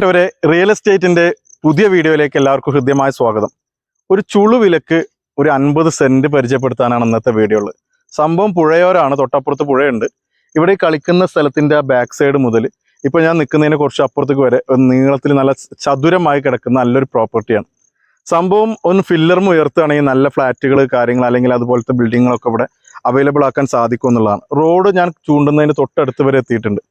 പ്രിയപ്പെട്ടവരെ റിയൽ എസ്റ്റേറ്റിന്റെ പുതിയ വീഡിയോയിലേക്ക് എല്ലാവർക്കും ഹൃദ്യമായ സ്വാഗതം. ഒരു ചുളു വിലക്ക് ഒരു അൻപത് സെന്റ് പരിചയപ്പെടുത്താനാണ് ഇന്നത്തെ വീഡിയോ ഉള്ളത്. സംഭവം പുഴയോരാണ് തൊട്ടപ്പുറത്ത് പുഴയുണ്ട്. ഇവിടെ കളിക്കുന്ന സ്ഥലത്തിന്റെ ആ ബാക്ക് സൈഡ് മുതൽ ഇപ്പൊ ഞാൻ നിൽക്കുന്നതിന് കുറച്ച് അപ്പുറത്തേക്ക് വരെ നീളത്തിൽ നല്ല ചതുരമായി കിടക്കുന്ന നല്ലൊരു പ്രോപ്പർട്ടിയാണ് സംഭവം ഒന്ന് ഫില്ലറും ഉയർത്തുകയാണെങ്കിൽ നല്ല ഫ്ലാറ്റുകൾ കാര്യങ്ങൾ അല്ലെങ്കിൽ അതുപോലത്തെ ബിൽഡിങ്ങുകളൊക്കെ ഇവിടെ അവൈലബിൾ ആക്കാൻ സാധിക്കും എന്നുള്ളതാണ്. റോഡ് ഞാൻ ചൂണ്ടുന്നതിന് തൊട്ടടുത്ത് വരെ എത്തിയിട്ടുണ്ട്.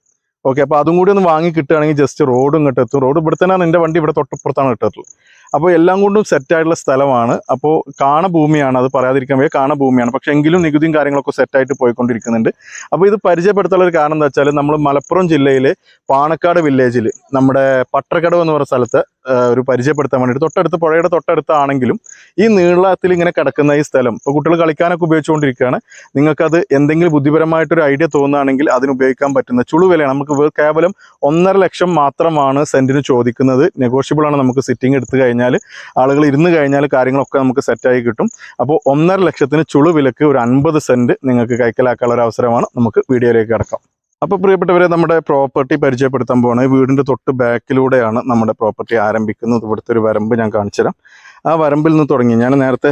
ഓക്കെ അപ്പോൾ അതും കൂടി ഒന്ന് വാങ്ങി കിട്ടുകയാണെങ്കിൽ ജസ്റ്റ് റോഡ് ഇങ്ങോട്ട് എത്തും. റോഡ് ഇവിടെ തന്നെയാണ് എന്റെ വണ്ടി ഇവിടെ തൊട്ടപ്പുറത്താണ് ഇട്ടിട്ടുള്ളത് അപ്പോൾ എല്ലാം കൊണ്ടും സെറ്റ് ആയിട്ടുള്ള സ്ഥലമാണ്. അപ്പോൾ കാണ ഭൂമിയാണ് അത് പറയാതിരിക്കാൻ കാണ ഭൂമിയാണ്. പക്ഷേ എങ്കിലും നികുതിയും കാര്യങ്ങളൊക്കെ സെറ്റായിട്ട് പോയിക്കൊണ്ടിരിക്കുന്നുണ്ട്. അപ്പോൾ ഇത് പരിചയപ്പെടുത്താനുള്ള ഒരു കാരണം എന്താ വെച്ചാൽ നമ്മൾ മലപ്പുറം ജില്ലയിലെ പാണക്കാട് വില്ലേജിൽ നമ്മുടെ പട്ടക്കടവ് എന്ന് പറയുന്ന സ്ഥലത്ത് ഒരു പരിചയപ്പെടുത്താൻ വേണ്ടിയിട്ട് തൊട്ടടുത്ത് പുഴയുടെ തൊട്ടടുത്താണെങ്കിലും ഈ നീളത്തിൽ ഇങ്ങനെ കിടക്കുന്ന ഈ സ്ഥലം ഇപ്പോൾ കുട്ടികൾ കളിക്കാനൊക്കെ ഉപയോഗിച്ചുകൊണ്ടിരിക്കുകയാണ്. നിങ്ങൾക്കത് എന്തെങ്കിലും ബുദ്ധിപരമായിട്ടൊരു ഐഡിയ തോന്നുകയാണെങ്കിൽ അതിന് ഉപയോഗിക്കാൻ പറ്റുന്ന ചുളുവിലയാണ്. നമുക്ക് കേവലം ഒന്നര ലക്ഷം മാത്രമാണ് സെന്റിന് ചോദിക്കുന്നത്. നെഗോഷ്യബിൾ ആണ് നമുക്ക് സിറ്റിംഗ് എടുത്തു കഴിഞ്ഞാൽ. ആളുകൾ ഇരുന്ന് കഴിഞ്ഞാൽ കാര്യങ്ങളൊക്കെ നമുക്ക് സെറ്റായി കിട്ടും. അപ്പോൾ ഒന്നര ലക്ഷത്തിന് ചുളുവിലക്ക് ഒരു അൻപത് സെന്റ് നിങ്ങൾക്ക് കൈക്കലാക്കാനുള്ള ഒരു അവസരമാണ്. നമുക്ക് വീഡിയോയിലേക്ക് കിടക്കാം. അപ്പോൾ പ്രിയപ്പെട്ടവരെ നമ്മുടെ പ്രോപ്പർട്ടി പരിചയപ്പെടുത്താൻ പോകണേ വീടിന്റെ തൊട്ട് ബാക്കിലൂടെയാണ് നമ്മുടെ പ്രോപ്പർട്ടി ആരംഭിക്കുന്നത്. ഇവിടുത്തെ ഒരു വരമ്പ് ഞാൻ കാണിച്ചുതരാം. ആ വരമ്പിൽ നിന്ന് തുടങ്ങി. ഞാൻ നേരത്തെ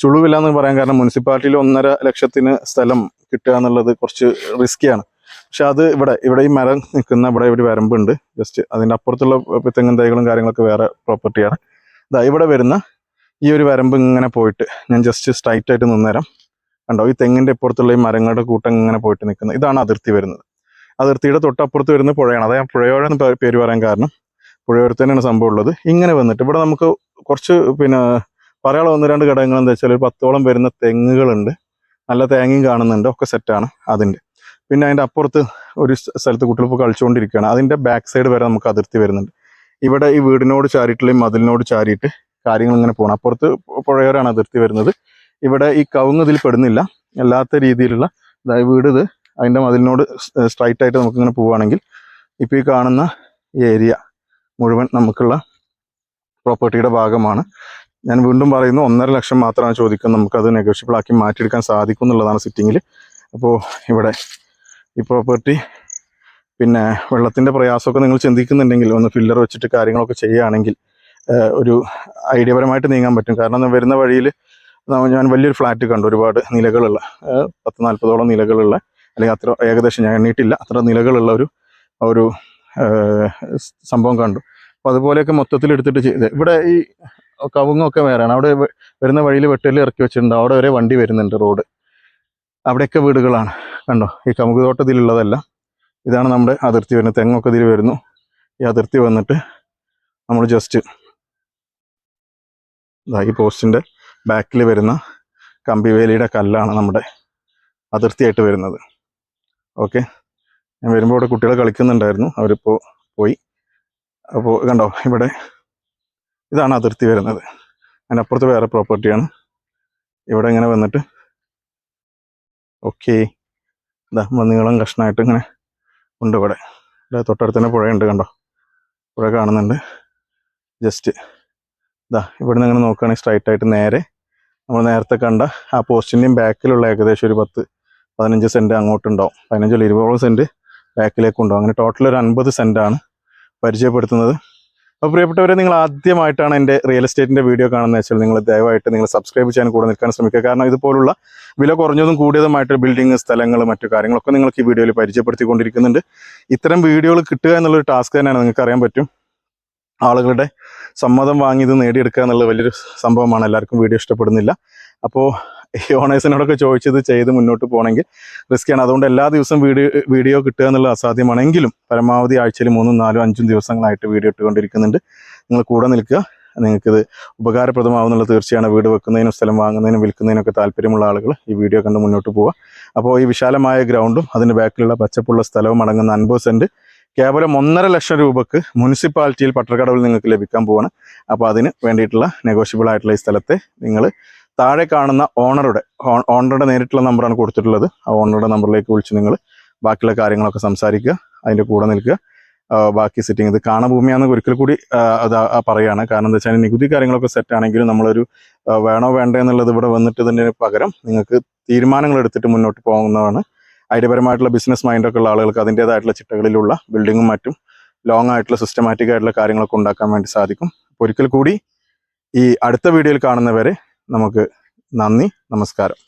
ചുളുവില്ല എന്ന് പറയാൻ കാരണം മുനിസിപ്പാലിറ്റിയിൽ ഒന്നര ലക്ഷത്തിന് സ്ഥലം കിട്ടുക എന്നുള്ളത് കുറച്ച് റിസ്കിയാണ് പക്ഷെ അത് ഇവിടെ ഇവിടെ ഈ മരം നിൽക്കുന്ന ഇവിടെ ഒരു വരമ്പുണ്ട്. ജസ്റ്റ് അതിന്റെ അപ്പുറത്തുള്ള തെങ്ങും തൈകളും കാര്യങ്ങളൊക്കെ വേറെ പ്രോപ്പർട്ടിയാണ് ഇതാ ഇവിടെ വരുന്ന ഈ ഒരു വരമ്പ് ഇങ്ങനെ പോയിട്ട് ഞാൻ ജസ്റ്റ് സ്ട്രൈറ്റ് ആയിട്ട് നിന്നേരം. കണ്ടോ? ഈ തെങ്ങിന്റെ ഇപ്പുറത്തുള്ള ഈ മരങ്ങളുടെ കൂട്ടം ഇങ്ങനെ പോയിട്ട് നിൽക്കുന്നത് ഇതാണ് അതിർത്തി വരുന്നത്. അതിർത്തിയുടെ തൊട്ടപ്പുറത്ത് വരുന്ന പുഴയാണ്. അതായത് എന്ന് പേര് പറയാൻ കാരണം. പുഴയോരത്ത് തന്നെയാണ് സംഭവം ഉള്ളത്. ഇങ്ങനെ വന്നിട്ട് ഇവിടെ നമുക്ക് കുറച്ച് പിന്നെ പറയാനുള്ള ഒന്ന് രണ്ട് ഘടകങ്ങൾ എന്താ വെച്ചാൽ ഒരു പത്തോളം വരുന്ന തെങ്ങുകളുണ്ട്. നല്ല തേങ്ങയും കാണുന്നുണ്ട്. ഒക്കെ സെറ്റാണ് അതിന്റെ. പിന്നെ അതിന്റെ അപ്പുറത്ത് ഒരു സ്ഥലത്ത് കുട്ടികൾ കളിച്ചുകൊണ്ടിരിക്കുകയാണ്. അതിന്റെ ബാക്ക് സൈഡ് വരെ നമുക്ക് അതിർത്തി വരുന്നുണ്ട്. ഇവിടെ ഈ വീടിനോട് ചാരിയിട്ടുള്ള മതിലിനോട് ചാരിയിട്ട് കാര്യങ്ങൾ ഇങ്ങനെ പോകണം അപ്പുറത്ത് പുഴയോരാണ് അതിർത്തി വരുന്നത്. ഇവിടെ ഈ കവുങ്ങ് ഇതിൽ പെടുന്നില്ല. അല്ലാത്ത രീതിയിലുള്ള വീട് ഇത് അതിന്റെ മതിലിനോട് സ്ട്രൈറ്റ് ആയിട്ട് നമുക്ക് ഇങ്ങനെ പോവുകയാണെങ്കിൽ ഇപ്പോൾ ഈ കാണുന്ന ഏരിയ മുഴുവൻ നമുക്കുള്ള പ്രോപ്പർട്ടിയുടെ ഭാഗമാണ്. ഞാൻ വീണ്ടും പറയുന്നു ഒന്നര ലക്ഷം മാത്രമാണ് ചോദിക്കുന്നത്. നമുക്കത് നെഗോഷ്യബിൾ ആക്കി മാറ്റിയെടുക്കാൻ സാധിക്കും എന്നുള്ളതാണ് സിറ്റിങ്ങിൽ അപ്പോൾ ഇവിടെ ഈ പ്രോപ്പർട്ടി പിന്നെ വെള്ളത്തിന്റെ പ്രയാസമൊക്കെ നിങ്ങൾ ചിന്തിക്കുന്നുണ്ടെങ്കിൽ ഒന്ന് ഫില്ലർ വെച്ചിട്ട് കാര്യങ്ങളൊക്കെ ചെയ്യുകയാണെങ്കിൽ ഒരു ഐഡിയപരമായിട്ട് നീങ്ങാൻ പറ്റും. കാരണം വരുന്ന വഴിയിൽ ഞാൻ വലിയൊരു ഫ്ലാറ്റ് കണ്ടു. ഒരുപാട് നിലകളുള്ള പത്ത് നാൽപ്പതോളം നിലകളുള്ള അല്ലെങ്കിൽ അത്ര ഏകദേശം ഞാൻ എണ്ണീട്ടില്ല. അത്ര നിലകളുള്ള ഒരു ഒരു സംഭവം കണ്ടു. അപ്പോൾ അതുപോലെയൊക്കെ മൊത്തത്തിൽ എടുത്തിട്ട് ചെയ്ത്. ഇവിടെ ഈ കവുങ്ങൊക്കെ വേറെയാണ് അവിടെ വരുന്ന വഴിയിൽ വെട്ടൽ ഇറക്കി വെച്ചിട്ടുണ്ട്. അവിടെ വരെ വണ്ടി വരുന്നുണ്ട് റോഡ്. അവിടെയൊക്കെ വീടുകളാണ്. കണ്ടോ? ഈ കമുക് തോട്ടത്തിലുള്ളതല്ല. ഇതാണ് നമ്മുടെ അതിർത്തി വരുന്നത്. തെങ്ങൊക്കെ ഇതിൽ വരുന്നു. ഈ അതിർത്തി വന്നിട്ട് നമ്മൾ ജസ്റ്റ് ഇതാ ഈ പോസ്റ്റിന്റെ ബാക്കിൽ വരുന്ന കമ്പിവേലിയുടെ കല്ലാണ് നമ്മുടെ അതിർത്തിയായിട്ട് വരുന്നത്. ഓക്കെ ഞാൻ വരുമ്പോൾ ഇവിടെ കുട്ടികൾ കളിക്കുന്നുണ്ടായിരുന്നു. അവരിപ്പോൾ പോയി. അപ്പോൾ കണ്ടോ ഇവിടെ ഇതാണ് അതിർത്തി വരുന്നത്. അതിന്റെ അപ്പുറത്ത് വേറെ പ്രോപ്പർട്ടിയാണ് ഇവിടെ ഇങ്ങനെ വന്നിട്ട് ഓക്കെ ഇതാ മന്നികളും കഷ്ണമായിട്ട് ഇങ്ങനെ ഉണ്ട് ഇവിടെ. ഇവിടെ തൊട്ടടുത്ത് തന്നെ പുഴയുണ്ട് കണ്ടോ? പുഴ കാണുന്നുണ്ട്. ജസ്റ്റ് ഇതാ ഇവിടുന്ന് ഇങ്ങനെ നോക്കുകയാണെങ്കിൽ സ്ട്രൈറ്റ് ആയിട്ട് നേരെ നമ്മൾ നേരത്തെ കണ്ട ആ പോസ്റ്റിന്റെയും ബാക്കിലുള്ള ഏകദേശം ഒരു പത്ത് പതിനഞ്ച് സെന്റ് അങ്ങോട്ടുണ്ടാവും. പതിനഞ്ചല്ല ഇരുപതോളം സെന്റ് ബാക്കിലേക്ക് ഉണ്ടാവും അങ്ങനെ ടോട്ടൽ ഒരു അൻപത് സെന്റാണ് പരിചയപ്പെടുത്തുന്നത്. അപ്പോൾ പ്രിയപ്പെട്ടവരെ നിങ്ങൾ ആദ്യമായിട്ടാണ് എന്റെ റിയൽ എസ്റ്റേറ്റിന്റെ വീഡിയോ കാണുന്നത് വെച്ചാൽ നിങ്ങൾ ദയവായിട്ട് നിങ്ങൾ സബ്സ്ക്രൈബ് ചെയ്യാൻ കൂടെ നിൽക്കാൻ ശ്രമിക്കുക. കാരണം ഇതുപോലുള്ള വില കുറഞ്ഞതും കൂടിയതുമായിട്ട് ബിൽഡിംഗ് സ്ഥലങ്ങൾ മറ്റു കാര്യങ്ങളൊക്കെ നിങ്ങൾക്ക് ഈ വീഡിയോയിൽ പരിചയപ്പെടുത്തിക്കൊണ്ടിരിക്കുന്നുണ്ട്. ഇത്തരം വീഡിയോകൾ കിട്ടുക എന്നുള്ളൊരു ടാസ്ക് തന്നെയാണ് നിങ്ങൾക്ക് അറിയാൻ പറ്റും. ആളുകളുടെ സമ്മതം വാങ്ങി ഇത് നേടിയെടുക്കുക എന്നുള്ള വലിയൊരു സംഭവമാണ്. എല്ലാവർക്കും വീഡിയോ ഇഷ്ടപ്പെടുന്നില്ല. അപ്പോൾ ഈ ഓണേഴ്സിനോടൊക്കെ ചോദിച്ചത് ചെയ്ത് മുന്നോട്ട് പോകണമെങ്കിൽ റിസ്ക്കാണ് അതുകൊണ്ട് എല്ലാ ദിവസവും വീഡിയോ വീഡിയോ കിട്ടുക എന്നുള്ളത് അസാധ്യമാണെങ്കിലും പരമാവധി ആഴ്ചയിൽ മൂന്നും നാലും അഞ്ചും ദിവസങ്ങളായിട്ട് വീഡിയോ ഇട്ടുകൊണ്ടിരിക്കുന്നുണ്ട്. നിങ്ങൾ കൂടെ നിൽക്കുക. നിങ്ങൾക്കിത് ഉപകാരപ്രദമാവുന്നുള്ള തീർച്ചയാണ്. വീട് വെക്കുന്നതിനും സ്ഥലം വാങ്ങുന്നതിനും വിൽക്കുന്നതിനൊക്കെ താല്പര്യമുള്ള ആളുകൾ ഈ വീഡിയോ കണ്ട് മുന്നോട്ട് പോവുക. അപ്പോൾ ഈ വിശാലമായ ഗ്രൗണ്ടും അതിന്റെ ബാക്കിലുള്ള പച്ചപ്പുള്ള സ്ഥലവും അടങ്ങുന്ന അൻപത് സെന്റ് കേവലം ഒന്നര ലക്ഷം രൂപക്ക് മുനിസിപ്പാലിറ്റിയിൽ പട്ടർക്കടവിൽ നിങ്ങൾക്ക് ലഭിക്കാൻ പോവാണ്. അപ്പോൾ അതിന് വേണ്ടിയിട്ടുള്ള നെഗോഷ്യബിൾ ആയിട്ടുള്ള ഈ സ്ഥലത്തെ നിങ്ങൾ താഴെ കാണുന്ന ഓണറുടെ ഓണറുടെ നേരിട്ടുള്ള നമ്പറാണ് കൊടുത്തിട്ടുള്ളത്. ആ ഓണറുടെ നമ്പറിലേക്ക് വിളിച്ച് നിങ്ങൾ ബാക്കിയുള്ള കാര്യങ്ങളൊക്കെ സംസാരിക്കുക അതിന്റെ കൂടെ നിൽക്കുക. ബാക്കി സെറ്റിംഗ് ഇത് കാണഭൂമിയാണെന്ന് ഒരിക്കൽ കൂടി അത് പറയുകയാണ്. കാരണം എന്താ വെച്ചാൽ നികുതി കാര്യങ്ങളൊക്കെ സെറ്റ് ആണെങ്കിലും നമ്മളൊരു വേണോ വേണ്ടേ എന്നുള്ളത് ഇവിടെ വന്നിട്ട് തന്നെ പകരം നിങ്ങൾക്ക് തീരുമാനങ്ങൾ എടുത്തിട്ട് മുന്നോട്ട് പോകുന്നതാണ് ഐഡിയപരമായിട്ടുള്ള ബിസിനസ് മൈൻഡൊക്കെ ഉള്ള ആളുകൾക്ക് അതിന്റേതായിട്ടുള്ള ചിട്ടകളിലുള്ള ബിൽഡിങ്ങും മറ്റും ലോങ് ആയിട്ടുള്ള സിസ്റ്റമാറ്റിക് ആയിട്ടുള്ള കാര്യങ്ങളൊക്കെ ഉണ്ടാക്കാൻ വേണ്ടി സാധിക്കും. അപ്പോൾ ഒരിക്കൽ കൂടി ഈ അടുത്ത വീഡിയോയിൽ കാണുന്നവരെ നമുക്ക് നന്ദി നമസ്കാരം.